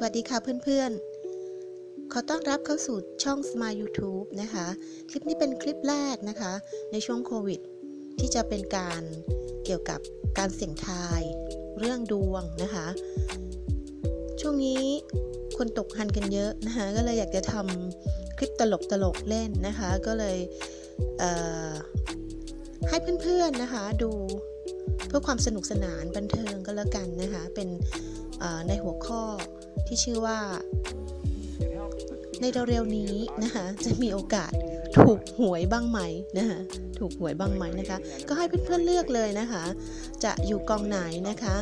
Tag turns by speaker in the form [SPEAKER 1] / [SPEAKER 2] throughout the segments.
[SPEAKER 1] สวัสดีค่ะเพื่อนๆ ขอต้อนรับเข้าสู่ช่อง Smile YouTube นะคะ คลิปนี้เป็นคลิปแรกนะคะ ในช่วงโควิด ที่จะเป็นการเกี่ยวกับการเสี่ยงทาย เรื่องดวงนะคะ ช่วงนี้คนตกหันกันเยอะนะคะ ก็เลยอยากจะทำคลิปตลกๆเล่นนะคะ ก็เลยเอ่อให้เพื่อนๆนะคะดูเพื่อความสนุกสนานบันเทิงก็แล้วกันนะคะ เป็นในหัวข้อ ที่ชื่อว่า ในเร็วๆนี้นะคะจะมีโอกาสถูกหวยบ้างไหมนะคะถูกหวยบ้างไหมนะคะ ก็ให้เพื่อนๆเลือกเลยนะคะ จะอยู่กองไหนนะคะ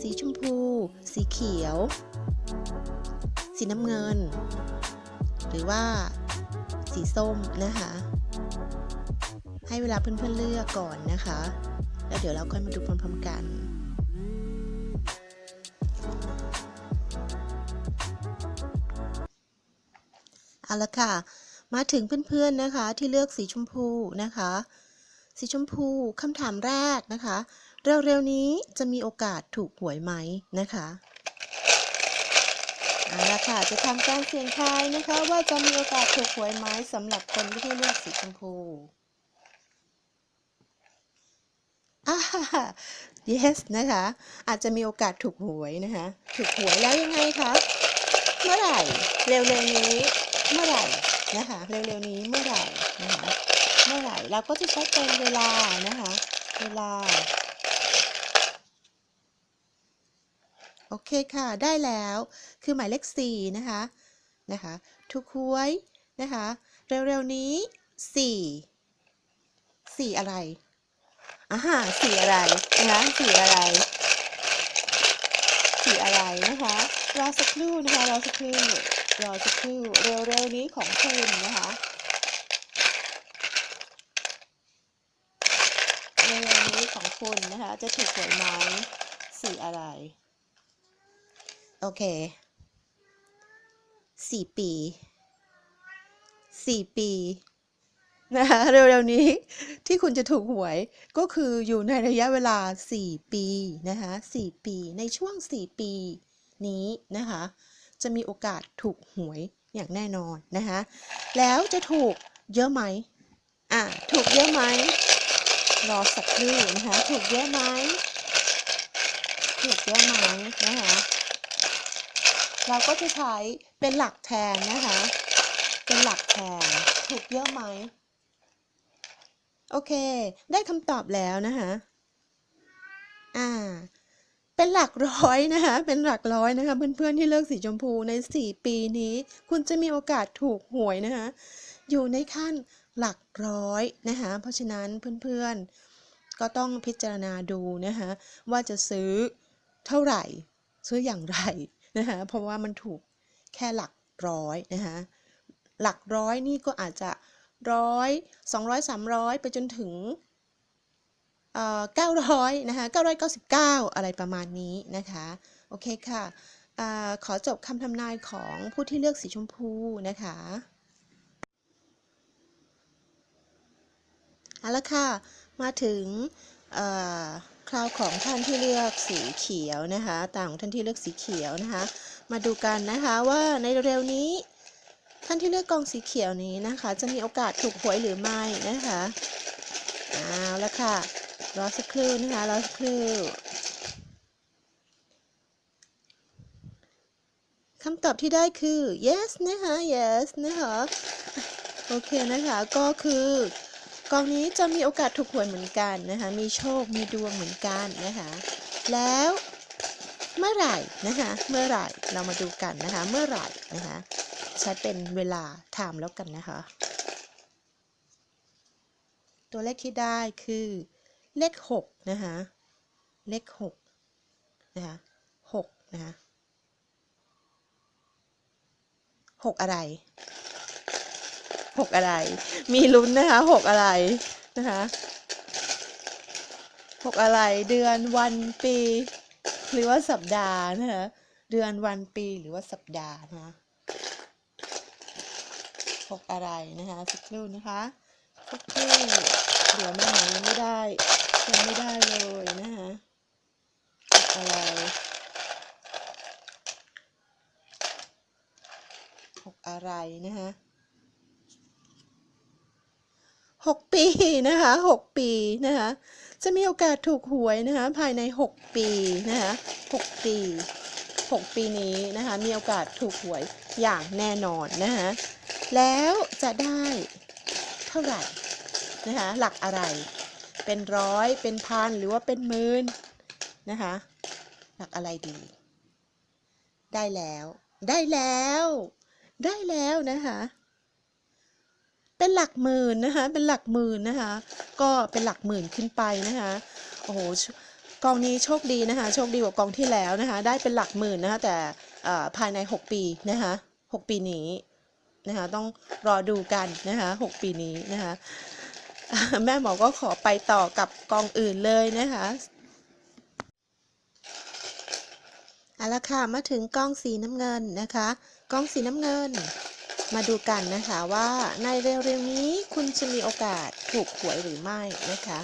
[SPEAKER 1] สีชมพู สีเขียว สีน้ำเงิน หรือว่าสีส้มนะคะ ให้เวลาเพื่อนๆเลือกก่อนนะคะ แล้วเดี๋ยวเราค่อยมาดูพร้อมๆกัน เอาละค่ะ มาถึงเพื่อนๆนะคะ ที่เลือกสีชมพูนะคะ สีชมพูคำถามแรกนะคะ เร็วๆนี้จะมีโอกาสถูกหวยไหมนะคะเอาละค่ะ จะทำการเสี่ยงทายนะคะ ว่าจะมีโอกาสถูกหวยไหมสำหรับคนที่เลือกสีชมพูอ่า yes นะคะ อาจจะมีโอกาสถูกหวยนะคะ ถูกหวยแล้วยังไงคะ เมื่อไหร่ เร็วๆนี้ เมื่อไหร่นะคะเร็วๆนี้เมื่อไหร่นะคะเมื่อไหร่เราก็จะใช้เป็นเวลานะคะเวลาโอเคค่ะได้แล้วคือหมายเลขสี่นะคะนะคะถูกหวยนะคะเร็วๆนี้สี่สี่อะไรอ่าฮะสีอะไรนะคะสีอะไรสีอะไรนะคะรอสักครู่นะคะรอสักครู่ รอสักครู่เร็วๆนี้ของคุณนะคะเร็วๆนี้ของคุณนะคะ จะถูกหวยไหมสีอะไร โอเคสี่ปีสี่ปีนะคะเร็วๆนี้ที่คุณจะถูกหวยก็คืออยู่ในระยะเวลา 4 ปีนะคะ4ปีในช่วง 4 ปีนี้นะคะ จะมีโอกาสถูกหวยอย่างแน่นอนนะคะแล้วจะถูกเยอะไหมอะถูกเยอะไหมรอสักครู่นะคะถูกเยอะไหมถูกเยอะไหมนะคะเราก็จะใช้เป็นหลักแทนนะคะเป็นหลักแทนถูกเยอะไหมโอเค ได้คำตอบแล้วนะคะอ่า เป็นหลักร้อยนะคะ เป็นหลักร้อยนะคะ เพื่อนๆที่เลือกสีชมพูใน 4 ปีนี้ คุณจะมีโอกาสถูกหวยนะคะ อยู่ในขั้นหลักร้อยนะคะ เพราะฉะนั้นเพื่อนๆ ก็ต้องพิจารณาดูนะคะว่าจะซื้อเท่าไหร่ ซื้ออย่างไรนะคะเพราะว่ามันถูกแค่หลักร้อยนะคะหลักร้อยนี่ก็อาจจะร้อยสองร้อยสามร้อยไปจนถึง เก้าร้อยนะคะเก้าร้อยเก้าสิบเก้าอะไรประมาณนี้นะคะโอเคค่ะอขอจบคำทำนายของผู้ที่เลือกสีชมพูนะคะเอาละค่ะ มาถึงคราวของท่านที่เลือกสีเขียวนะคะต่างของท่านที่เลือกสีเขียวนะคะ มาดูกันนะคะว่าในเร็วนี้ ท่านที่เลือกกองสีเขียวนี้นะคะ จะมีโอกาสถูกหวยหรือไม่นะคะเอาละค่ะ รอสักครู่นะคะ รอสักครู่คำตอบที่ได้คือ yes นะคะ yes นะคะ โอเคนะคะ ก็คือกองนี้จะมีโอกาสถูกหวยเหมือนกันนะคะ มีโชค มีดวงเหมือนกันนะคะ แล้วเมื่อไหร่นะคะ เมื่อไหร่เรามาดูกันนะคะ เมื่อไหร่นะคะ ใช้เป็นเวลาไทม์แล้วกันนะคะ ตัวเลขที่ได้คือ เลขหกนะคะเลขหกนะคะหกนะคะหกอะไรหกอะไร มีลุ้นนะคะหกอะไรนะคะหกอะไรเดือนวันปี หรือว่าสัปดาห์นะคะเดือนวันปีหรือว่าสัปดาห์นะคะหกอะไรนะคะสักครู่นะคะสักครู่เดี๋ยวแม่หมอยังไม่ได้ยังไม่ได้เลยนะคะหกอะไร อะไรนะคะหกปีนะคะหกปีนะคะจะมีโอกาสถูกหวยนะคะภายในหกปีนะคะหกปีหกปีนี้นะคะมีโอกาสถูกหวยอย่างแน่นอนนะคะแล้วจะได้เท่าไหร่นะคะหลักอะไรเป็นร้อยเป็นพันหรือว่าเป็นหมื่นนะคะหลักอะไรดี ได้แล้ว ได้แล้ว ได้แล้วนะคะเป็นหลักหมื่นนะคะ เป็นหลักหมื่นนะคะ ก็เป็นหลักหมื่นขึ้นไปนะคะ โอ้โห กองนี้โชคดีนะคะ โชคดีกว่ากองที่แล้วนะคะ ได้เป็นหลักหมื่นนะคะ แต่ภายใน 6 ปีนะคะ6ปีนี้นะคะ ต้องรอดูกันนะคะ6ปีนี้นะคะ แม่หมอก็ขอไปต่อกับกองอื่นเลยนะคะเอาละค่ะ มาถึงกล้องสีน้ำเงินนะคะ กล้องสีน้ำเงิน มาดูกันนะคะว่าในเร็วๆนี้คุณจะมีโอกาสถูกหวยหรือไม่นะคะ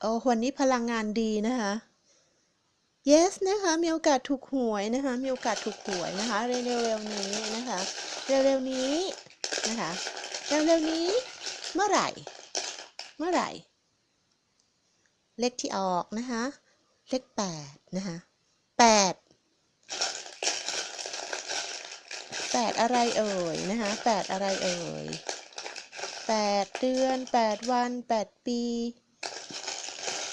[SPEAKER 1] โอ้วันนี้พลังงานดีนะคะ yes นะคะมีโอกาสถูกหวยนะคะ มีโอกาสถูกหวยนะคะเร็วๆนี้นะคะ เร็วๆนี้นะคะเร็วๆนี้เมื่อไหร่ เมื่อไหร่ เลขที่ออกนะคะ เลขแปดนะคะ แปดแปดอะไรเอ่ยนะคะแปดอะไรเอ่ยแปดเดือนแปดวันแปดปี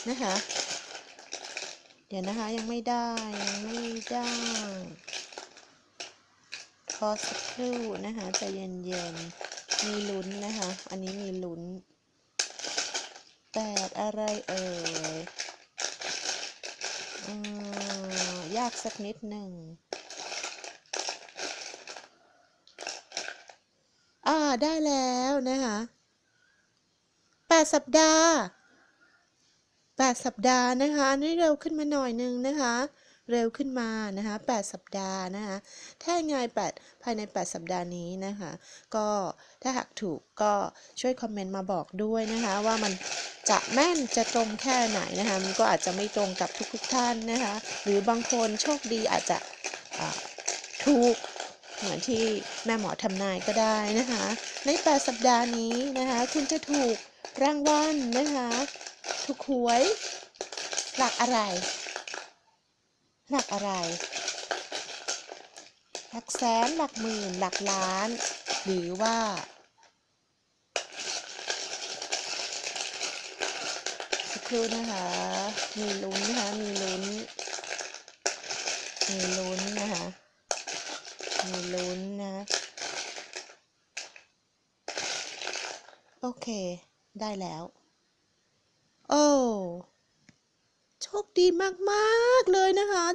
[SPEAKER 1] นะคะเดี๋ยวนะคะยังไม่ได้ยังไม่ได้พอสักครู่นะคะใจะเย็นๆมีลุ้นนะคะ อันนี้มีลุ้นแปดอะไรเอ่ยอืม ยากสักนิดหนึ่งอ่าได้แล้วนะคะแปดสัปดาห์แปดสัปดาห์นะคะอันนี้เร็วขึ้นมาหน่อยนึงนะคะ เร็วขึ้นมานะคะแปดสัปดาห์นะคะถ้ายังไงแปดภายใน 8 สัปดาห์นี้นะคะก็ถ้าหากถูกก็ช่วยคอมเมนต์มาบอกด้วยนะคะว่ามันจะแม่นจะตรงแค่ไหนนะคะมันก็อาจจะไม่ตรงกับทุกๆท่านนะคะหรือบางคนโชคดีอาจจะถูกเหมือนที่แม่หมอทำนายก็ได้นะคะ ใน 8 สัปดาห์นี้นะคะคุณจะถูกรางวัลนะคะถูกหวยหลักอะไร หลักอะไร หลักแสนหลักหมื่นหลักล้าน หรือว่า สักครู่นะคะ มีลุ้นนะคะมีลุ้น มีลุ้นนะคะ มีลุ้นนะ โอเค ได้แล้ว โอ้ คดีมากๆเลยนะคะ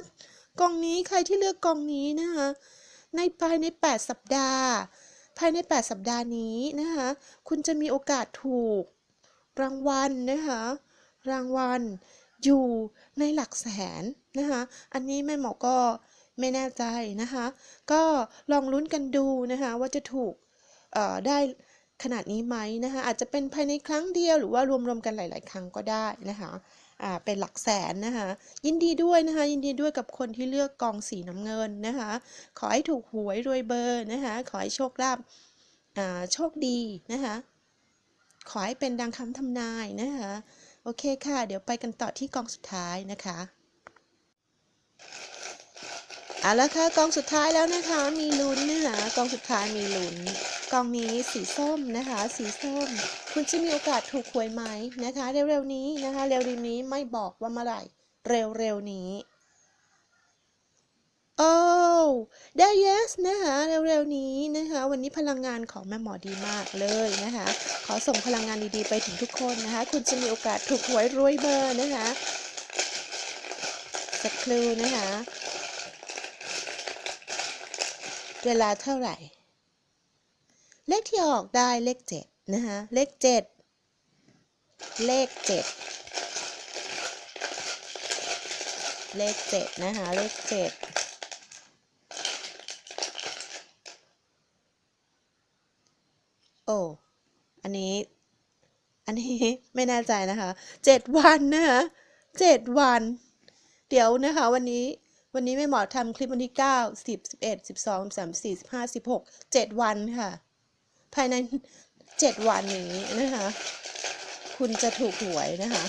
[SPEAKER 1] กล่องนี้ใครที่เลือกกล่องนี้นะคะ ในภายใน 8 สัปดาห์ ภายใน 8 สัปดาห์นี้นะคะ คุณจะมีโอกาสถูกรางวัลนะคะ รางวัลอยู่ในหลักแสนนะคะ อันนี้แม่หมอก็ไม่แน่ใจนะคะ ก็ลองลุ้นกันดูนะคะว่าจะถูกได้ขนาดนี้ไหมนะคะ อาจจะเป็นภายในครั้งเดียวหรือว่ารวมๆกันหลาย ๆ ครั้งก็ได้นะคะ อ่าเป็นหลักแสนนะคะ ยินดีด้วยนะคะ ยินดีด้วยกับคนที่เลือกกองสีน้ำเงินนะคะ ขอให้ถูกหวยรวยเบอร์นะคะ ขอให้โชคลาภอ่าโชคดีนะคะ ขอให้เป็นดังคำทำนายนะคะ โอเคค่ะ เดี๋ยวไปกันต่อที่กองสุดท้ายนะคะเอาละค่ะกองสุดท้ายแล้วนะคะ มีลุ้นนะคะกองสุดท้ายมีลุ้น กองนี้สีส้มนะคะ สีส้ม คุณจะมีโอกาสถูกหวยไหมนะคะ เร็วๆนี้นะคะ เร็วๆนี้ไม่บอกว่าเมื่อไหร่ เร็วๆนี้โอ้ได้ yes นะคะเร็วๆนี้นะคะ วันนี้พลังงานของแม่หมอดีมากเลยนะคะ ขอส่งพลังงานดีๆไปถึงทุกคนนะคะ คุณจะมีโอกาสถูกหวยรวยเบอร์นะคะ สักครู่นะคะ เวลาเท่าไหร่ เลขที่ออกได้เลขเจ็ดนะคะเลขเจ็ดเลขเจ็ดเลขเจ็ดนะคะเลขเจ็ดโอ้อันนี้ อันนี้ไม่แน่ใจนะคะเจ็ดวันนะคะเจ็ดวัน เดี๋ยวนะคะ วันนี้วันนี้แม่หมอทำคลิปวันที่9 10 11 12 13 14 15 16 7วันค่ะ ภายใน 7 วันนี้นะคะ คุณจะถูกหวยนะคะ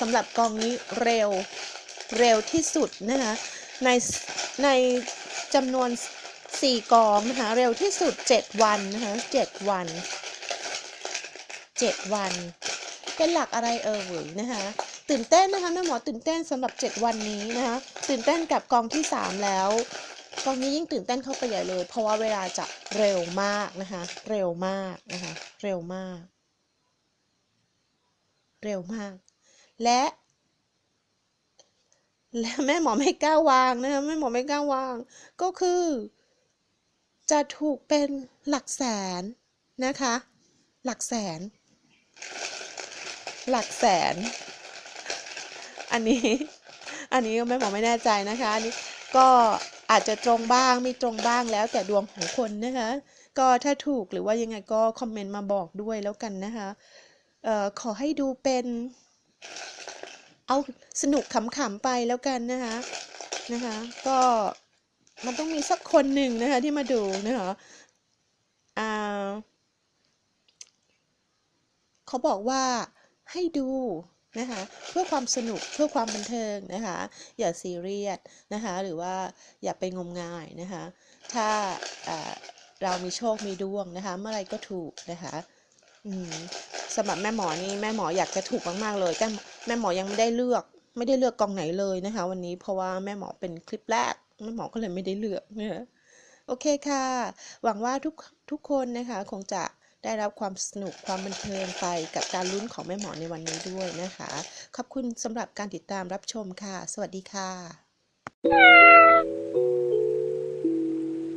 [SPEAKER 1] สำหรับกองนี้เร็วเร็วที่สุดนะคะในในจำนวน 4 กองนะคะเร็วที่สุด 7 วันนะคะ7วัน 7 วัน เป็นหลักอะไรเอ่ยนะคะตื่นเต้นนะคะแม่หมอตื่นเต้นสำหรับ 7 วันนี้นะคะตื่นเต้นกับกองที่ 3 แล้ว กองนี้ยิ่งตื่นเต้นเข้าไปใหญ่เลย เพราะว่าเวลาจะเร็วมากนะคะ เร็วมากนะคะ เร็วมาก เร็วมาก และและแม่หมอไม่กล้าวางนะคะแม่หมอไม่กล้าวาง ก็คือ จะถูกเป็นหลักแสนนะคะ หลักแสน หลักแสน อันนี้ อันนี้แม่หมอไม่แน่ใจนะคะอันนี้ก็ อาจจะตรงบ้างไม่ตรงบ้างแล้วแต่ดวงของคนนะคะ ก็ถ้าถูกหรือว่ายังไงก็คอมเมนต์มาบอกด้วยแล้วกันนะคะเอ่อขอให้ดูเป็น เอาสนุกขำๆไปแล้วกันนะคะนะคะ ก็มันต้องมีสักคนหนึ่งนะคะที่มาดูนะคะอ่าเขาบอกว่าให้ดู นะคะเพื่อความสนุกเพื่อความบันเทิงนะคะอย่าซีเรียสนะคะหรือว่าอย่าไปงมงายนะคะถ้าเรามีโชคมีดวงนะคะเมื่อไรก็ถูกนะคะสำหรับแม่หมอนี่แม่หมออยากจะถูกมากๆเลย แต่แม่หมอยังไม่ได้เลือก ไม่ได้เลือกกองไหนเลยนะคะ วันนี้เพราะว่าแม่หมอเป็นคลิปแรกแม่หมอก็เลยไม่ได้เลือกนะคะโอเคค่ะ หวังว่าทุกทุกคนนะคะ คงจะ ได้รับความสนุกความบันเทิงไปกับการลุ้นของแม่หมอในวันนี้ด้วยนะคะ ขอบคุณสำหรับการติดตามรับชมค่ะ สวัสดีค่ะ